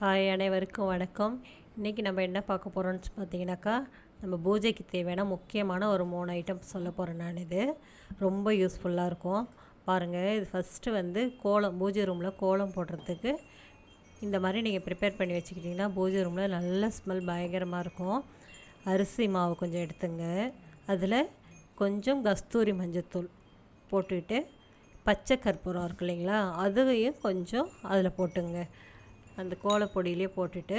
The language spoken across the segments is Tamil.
ஹாய் அனைவருக்கும் வணக்கம். இன்றைக்கி நம்ம என்ன பார்க்க போகிறோம்னு பார்த்தீங்கன்னாக்கா நம்ம பூஜைக்கு தேவையான முக்கியமான ஒரு மூணு ஐட்டம் சொல்ல போகிறேன் நான் இது ரொம்ப யூஸ்ஃபுல்லாக இருக்கும். பாருங்கள் இது ஃபஸ்ட்டு வந்து கோலம் பூஜை ரூமில் கோலம் போடுறதுக்கு. இந்த மாதிரி நீங்கள் ப்ரிப்பேர் பண்ணி வச்சுக்கிட்டிங்கன்னா பூஜை ரூமில் நல்ல ஸ்மெல் பயங்கரமாக இருக்கும். அரிசி மாவு கொஞ்சம் எடுத்துங்க. அதில் கொஞ்சம் கஸ்தூரி மஞ்சத்தூள் போட்டுக்கிட்டு பச்சை கற்பூரம் இருக்கு இல்லைங்களா அதையும் கொஞ்சம் அதில் போட்டுங்க. அந்த கோலப்பொடியிலே போட்டுட்டு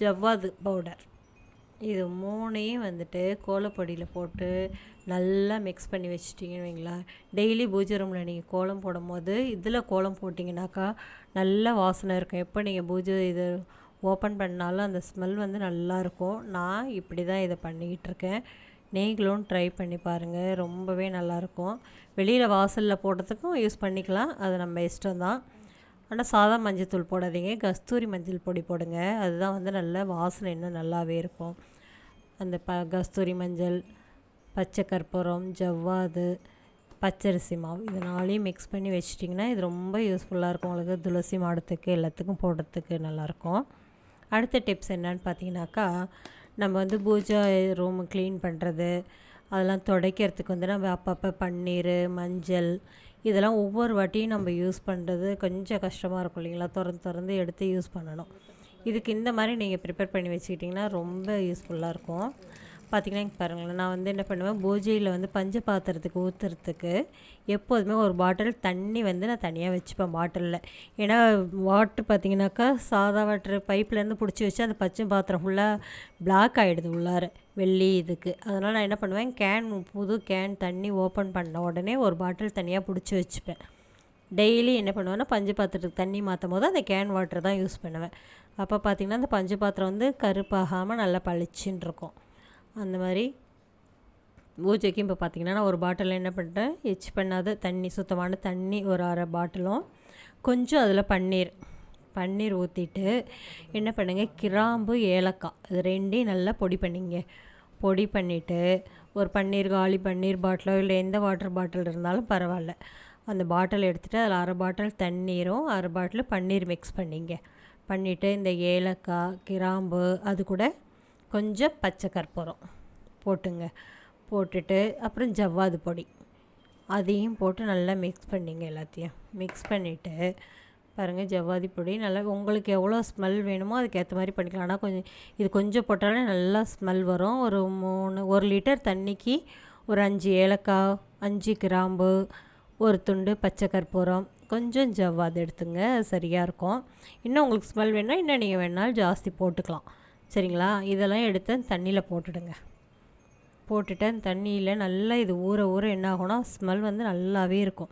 ஜவ்வாது பவுடர். இது மூணையும் வந்துட்டு கோலப்பொடியில் போட்டு நல்லா மிக்ஸ் பண்ணி வச்சிட்டிங்கன்னு வைங்களேன் டெய்லி பூஜை ரூமில் நீங்கள் கோலம் போடும்போது இதில் கோலம் போட்டிங்கனாக்கா நல்ல வாசனை இருக்கும். எப்போ நீங்கள் பூஜை இது ஓப்பன் பண்ணாலும் அந்த ஸ்மெல் வந்து நல்லாயிருக்கும் நான் இப்படி தான் இதை பண்ணிக்கிட்டு இருக்கேன். நீங்களும் ட்ரை பண்ணி பாருங்கள் ரொம்பவே நல்லாயிருக்கும் வெளியில் வாசலில் போடுறதுக்கும் யூஸ் பண்ணிக்கலாம். அது நம்ம இஷ்டம் தான் ஆனால் சாதா மஞ்சள் போடாதீங்க கஸ்தூரி மஞ்சள் பொடி போடுங்க. அதுதான் வந்து நல்ல வாசனை இன்னும் நல்லாவே இருக்கும். அந்த ப கஸ்தூரி மஞ்சள் பச்சை கற்பூரம் ஜவ்வாது பச்சரிசி மாவு இது நாளையும் மிக்ஸ் பண்ணி வச்சிட்டிங்கன்னா இது ரொம்ப யூஸ்ஃபுல்லாக இருக்கும் உங்களுக்கு. துளசி மாடத்துக்கு எல்லாத்துக்கும் போடுறதுக்கு நல்லாயிருக்கும். அடுத்த டிப்ஸ் என்னன்னு பார்த்தீங்கன்னாக்கா நம்ம வந்து பூஜை ரூம் க்ளீன் பண்ணுறது அதெல்லாம் துடைக்கிறதுக்கு வந்து நம்ம அப்பப்போ பன்னீர் மஞ்சள் இதெல்லாம் ஒவ்வொரு வாட்டியும் நம்ம யூஸ் பண்ணுறது கொஞ்சம் கஷ்டமாக இருக்கும் இல்லைங்களா? திறந்து திறந்து எடுத்து யூஸ் பண்ணணும். இதுக்கு இந்த மாதிரி நீங்கள் ப்ரிப்பேர் பண்ணி வச்சுக்கிட்டிங்கன்னா ரொம்ப யூஸ்ஃபுல்லாக இருக்கும். பார்த்திங்கன்னா இங்கே பாருங்களேன். நான் வந்து என்ன பண்ணுவேன் பூஜையில் வந்து பஞ்ச பாத்திரத்துக்கு ஊற்றுறதுக்கு எப்போதுமே ஒரு பாட்டில் தண்ணி வந்து நான் தனியாக வச்சுப்பேன் பாட்டிலில் ஏன்னா வாட்ரு பார்த்திங்கனாக்கா சாதா வாட்ரு பைப்லேருந்து பிடிச்சி வச்சு அந்த பச்சை பாத்திரம் ஃபுல்லாக பிளாக் ஆகிடுது உள்ளார வெள்ளி இதுக்கு. அதனால் நான் என்ன பண்ணுவேன் கேன் புது கேன் தண்ணி ஓப்பன் பண்ண உடனே ஒரு பாட்டில் தனியாக பிடிச்சி வச்சுப்பேன். டெய்லி என்ன பண்ணுவேன்னா பஞ்சு பாத்திரத்துக்கு தண்ணி மாற்றும் போது அந்த கேன் வாட்டர் தான் யூஸ் பண்ணுவேன். அப்போ பார்த்திங்கன்னா அந்த பஞ்சு பாத்திரம் வந்து கருப்பாகாமல் நல்லா பளிச்சுன்னு இருக்கும். அந்த மாதிரி பூஜைக்கு இப்போ பார்த்திங்கன்னா நான் ஒரு பாட்டிலில் என்ன பண்ணிட்டேன் எச் பண்ணாத தண்ணி சுத்தமான தண்ணி ஒரு அரை பாட்டிலும் கொஞ்சம் அதில் பன்னீர் பன்னீர் ஊற்றிட்டு என்ன பண்ணுங்க கிராம்பு ஏலக்காய் இது ரெண்டையும் நல்லா பொடி பண்ணிங்க. பொடி பண்ணிவிட்டு ஒரு பன்னீர் காலி பன்னீர் பாட்டிலோ இல்லை எந்த வாட்டர் பாட்டில் இருந்தாலும் பரவாயில்ல. அந்த பாட்டில் எடுத்துகிட்டு அதில் அரை பாட்டில் தண்ணீரும் அரை பாட்டில் பன்னீர் மிக்ஸ் பண்ணிங்க. பண்ணிவிட்டு இந்த ஏலக்காய் கிராம்பு அது கூட கொஞ்சம் பச்சை கற்பூரம் போட்டுங்க. போட்டுட்டு அப்புறம் ஜவ்வாது பொடி. அதையும் போட்டு நல்லா மிக்ஸ் பண்ணிங்க எல்லாத்தையும். மிக்ஸ் பண்ணிவிட்டு பாருங்கள் ஜவ்வாதி பொடி நல்லா உங்களுக்கு எவ்வளோ ஸ்மெல் வேணுமோ அதுக்கேற்ற மாதிரி பண்ணிக்கலாம். ஆனால் கொஞ்சம் இது கொஞ்சம் போட்டாலே நல்லா ஸ்மெல் வரும். ஒரு மூணு ஒரு லிட்டர் தண்ணிக்கு ஒரு அஞ்சு ஏலக்காய் அஞ்சு கிராம்பு ஒரு துண்டு பச்சை கற்பூரம் கொஞ்சம் ஜவ்வாது எடுத்துங்க சரியாக இருக்கும். இன்னும் உங்களுக்கு ஸ்மெல் வேணால் இன்னும் நீங்கள் வேணாலும் ஜாஸ்தி போட்டுக்கலாம். சரிங்களா? இதெல்லாம் எடுத்து தண்ணியில் போட்டுடுங்க. போட்டுட்டு தண்ணியில் நல்லா இது ஊற ஊற என்ன ஆகும்னா ஸ்மெல் வந்து நல்லாவே இருக்கும்.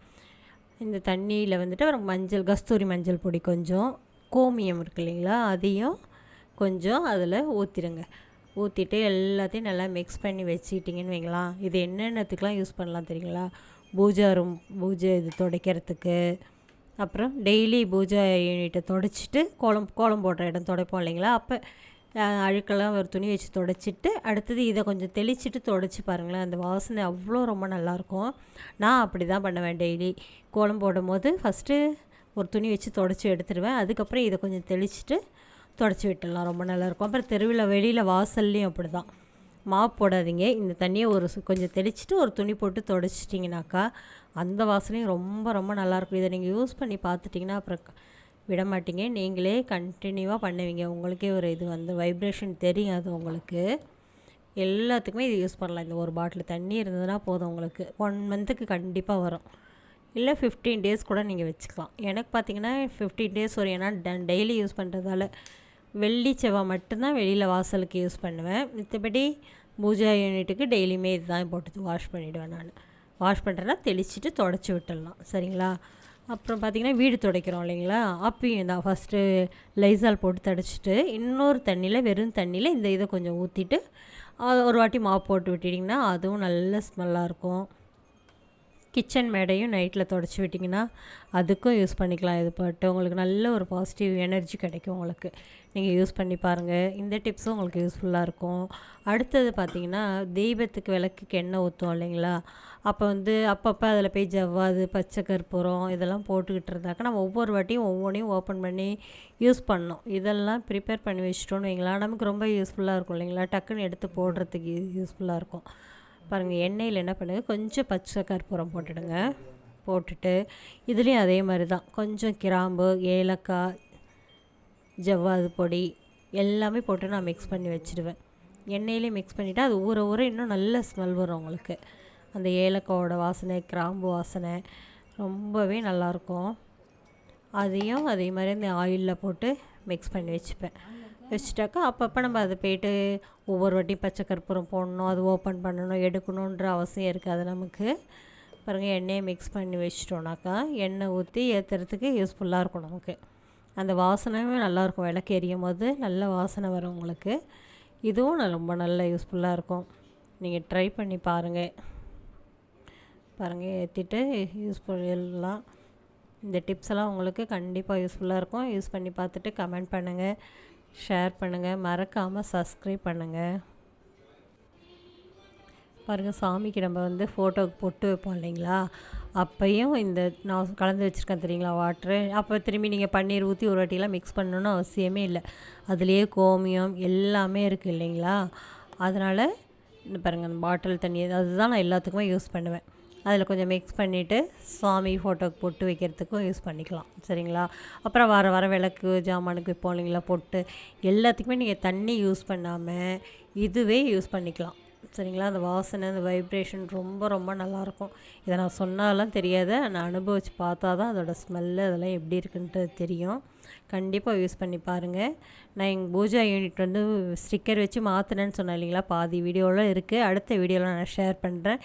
இந்த தண்ணியில் வந்துட்டு அப்புறம் மஞ்சள் கஸ்தூரி மஞ்சள் பொடி கொஞ்சம் கோமியம் இருக்கு இல்லைங்களா? அதையும் கொஞ்சம் அதில் ஊற்றிடுங்க ஊற்றிட்டு எல்லாத்தையும் நல்லா மிக்ஸ் பண்ணி வச்சுக்கிட்டிங்கன்னு வைங்களேன். இது என்னென்னத்துக்கெலாம் யூஸ் பண்ணலாம் தெரியுங்களா? பூஜா ரூம் பூஜை இது துடைக்கிறதுக்கு. அப்புறம் டெய்லி பூஜா யூனிட்டை துடைச்சிட்டு கோலம் கோலம் போடுற இடம் துடைப்போம் இல்லைங்களா? அப்போ அழுக்கெல்லாம் ஒரு துணி வச்சு தொடச்சிட்டு அடுத்தது இதை கொஞ்சம் தெளிச்சிட்டு தொடச்சி பாருங்களேன். அந்த வாசனை அவ்வளோ ரொம்ப நல்லாயிருக்கும். நான் அப்படி தான் பண்ணுவேன் டெய்லி. கோலம் போடும் போது ஃபஸ்ட்டு ஒரு துணி வச்சு தொடச்சி எடுத்துடுவேன் அதுக்கப்புறம் இதை கொஞ்சம் தெளிச்சிட்டு தொடச்சி விட்டுடலாம். ரொம்ப நல்லாயிருக்கும். அப்புறம் தெருவில் வெளியில் வாசல்லையும் அப்படி தான் மாப் போடாதீங்க. இந்த தண்ணியை ஒரு கொஞ்சம் தெளிச்சிட்டு ஒரு துணி போட்டு தொடச்சிட்டிங்கனாக்கா அந்த வாசனையும் ரொம்ப ரொம்ப நல்லாயிருக்கும். இதை நீங்கள் யூஸ் பண்ணி பார்த்துட்டிங்கன்னா அப்புறம் விட மாட்டீங்க நீங்களே கண்டினியூவாக பண்ணுவீங்க. உங்களுக்கே ஒரு இது வந்து வைப்ரேஷன் தெரியும் அது உங்களுக்கு. எல்லாத்துக்குமே இது யூஸ் பண்ணலாம். இந்த ஒரு பாட்டில் தண்ணி இருந்ததுன்னா போதும் உங்களுக்கு. ஒன் மந்த்துக்கு கண்டிப்பாக வரும். இல்லை ஃபிஃப்டீன் டேஸ் கூட நீங்கள் வச்சுக்கலாம். எனக்கு பார்த்தீங்கன்னா ஃபிஃப்டீன் டேஸ் வரும் ஏன்னா டெய்லி யூஸ் பண்ணுறதால வெள்ளி செவ்வாய் மட்டும்தான் வெளியில் வாசலுக்கு யூஸ் பண்ணுவேன். மித்தபடி பூஜா யூனிட்டுக்கு டெய்லியுமே இதுதான் போட்டு வாஷ் பண்ணிவிடுவேன் நான். வாஷ் பண்ணுறேன்னா தெளிச்சுட்டு தொடச்சி விட்டுடலாம். சரிங்களா? அப்புறம் பார்த்திங்கன்னா வீடு துடைக்கிறோம் இல்லைங்களா? அப்பயும் தான் ஃபஸ்ட்டு லைசால் போட்டு தடைச்சிட்டு இன்னொரு தண்ணியில் வெறும் தண்ணியில் இந்த இதை கொஞ்சம் ஊற்றிட்டு ஒரு வாட்டி மாவு போட்டு விட்டுட்டிங்கன்னா அதுவும் நல்ல ஸ்மெல்லாக இருக்கும். கிச்சன் மேடையும் நைட்டில் தொடச்சி விட்டிங்கன்னா அதுக்கும் யூஸ் பண்ணிக்கலாம். இது பட்டு உங்களுக்கு நல்ல ஒரு பாசிட்டிவ் எனர்ஜி கிடைக்கும் உங்களுக்கு. நீங்கள் யூஸ் பண்ணி பாருங்கள் இந்த டிப்ஸும் உங்களுக்கு யூஸ்ஃபுல்லாக இருக்கும். அடுத்தது பார்த்திங்கன்னா தெய்வத்துக்கு விளக்குக்கு எண்ணெய் ஊற்றும் இல்லைங்களா? அப்போ வந்து அப்பப்போ அதில் போய் ஜவ்வாது பச்சை கற்பூரம் இதெல்லாம் போட்டுக்கிட்டு இருந்தாக்க நம்ம ஒவ்வொரு வாட்டியும் ஒவ்வொன்றையும் ஓப்பன் பண்ணி யூஸ் பண்ணோம் இதெல்லாம் ப்ரிப்பேர் பண்ணி வச்சிட்டோன்னு வைங்களா நமக்கு ரொம்ப யூஸ்ஃபுல்லாக இருக்கும் இல்லைங்களா? டக்குன்னு எடுத்து போடுறதுக்கு யூஸ்ஃபுல்லாக இருக்கும். பாருங்கள் எண்ணெயில் என்ன பண்ணுங்கள் கொஞ்சம் பச்சை கற்பூரம் போட்டுடுங்க. போட்டுட்டு இதுலேயும் அதே மாதிரி தான் கொஞ்சம் கிராம்பு ஏலக்காய் ஜவ்வாது பொடி எல்லாமே போட்டு நான் மிக்ஸ் பண்ணி வச்சுடுவேன் எண்ணெயிலே மிக்ஸ் பண்ணிவிட்டு அது ஊற ஊற இன்னும் நல்ல ஸ்மெல் வரும் உங்களுக்கு. அந்த ஏலக்காயோட வாசனை கிராம்பு வாசனை ரொம்பவே நல்லாயிருக்கும் அதையும் அதே மாதிரி இந்த ஆயிலில் போட்டு மிக்ஸ் பண்ணி வச்சுப்பேன். வச்சுட்டாக்கா அப்பப்போ நம்ம அதை போய்ட்டு ஒவ்வொரு வாட்டியும் பச்சை கற்பூரம் போடணும் அது ஓப்பன் பண்ணணும் எடுக்கணுன்ற அவசியம் இருக்காது நமக்கு. பாருங்கள் எண்ணெயை மிக்ஸ் பண்ணி வச்சிட்டோன்னாக்கா எண்ணெய் ஊற்றி ஏற்றுறதுக்கு யூஸ்ஃபுல்லாக இருக்கும் நமக்கு. அந்த வாசனையும் நல்லாயிருக்கும் விளக்கு எரியும் போது நல்ல வாசனை வரும் உங்களுக்கு. இதுவும் ரொம்ப நல்ல யூஸ்ஃபுல்லாக இருக்கும். நீங்கள் ட்ரை பண்ணி பாருங்கள் பாருங்கள் ஏற்றிட்டு யூஸ்ஃபுல் எல்லாம். இந்த டிப்ஸ் எல்லாம் உங்களுக்கு கண்டிப்பாக யூஸ்ஃபுல்லாக இருக்கும். யூஸ் பண்ணி பார்த்துட்டு கமெண்ட் பண்ணுங்கள் ஷேர் பண்ணுங்கள் மறக்காமல் சப்ஸ்கிரைப் பண்ணுங்கள் பாருங்கள் சாமிக்கு நம்ம வந்து ஃபோட்டோவுக்கு பொட்டு வைப்போம் இல்லைங்களா? அப்பையும் இந்த நான் கலந்து வச்சுருக்கேன் தெரியுங்களா வாட்ரு அப்போ திரும்பி நீங்கள் பன்னீர் ஊற்றி ஒரு வாட்டிலாம் மிக்ஸ் பண்ணணும்னு அவசியமே இல்லை. அதுலேயே கோமியம் எல்லாமே இருக்குது இல்லைங்களா? அதனால் இந்த பாருங்கள் அந்த பாட்டில் தண்ணி அதுதான் நான் எல்லாத்துக்குமே யூஸ் பண்ணுவேன். அதில் கொஞ்சம் மிக்ஸ் பண்ணிவிட்டு சாமி ஃபோட்டோக்கு பொட்டு வைக்கிறதுக்கும் யூஸ் பண்ணிக்கலாம். சரிங்களா? அப்புறம் வர வர விளக்கு ஜாமானுக்கு இப்போ இல்லைங்களா பொட்டு எல்லாத்துக்குமே நீங்கள் தண்ணி யூஸ் பண்ணாமல் இதுவே யூஸ் பண்ணிக்கலாம். சரிங்களா? அந்த வாசனை அந்த வைப்ரேஷன் ரொம்ப ரொம்ப நல்லாயிருக்கும். இதை நான் சொன்னாலும் தெரியாது. நான் அனுபவித்து பார்த்தா தான் அதோடய ஸ்மெல்லு அதெல்லாம் எப்படி இருக்குன்ட்டு தெரியும். கண்டிப்பாக யூஸ் பண்ணி பாருங்கள் நான் எங்கள் பூஜா யூனிட் வந்து ஸ்டிக்கர் வச்சு மாற்றினேன்னு சொன்னேன் இல்லைங்களா? பாதி வீடியோவில் இருக்குது அடுத்த வீடியோவில் நான் ஷேர் பண்ணுறேன்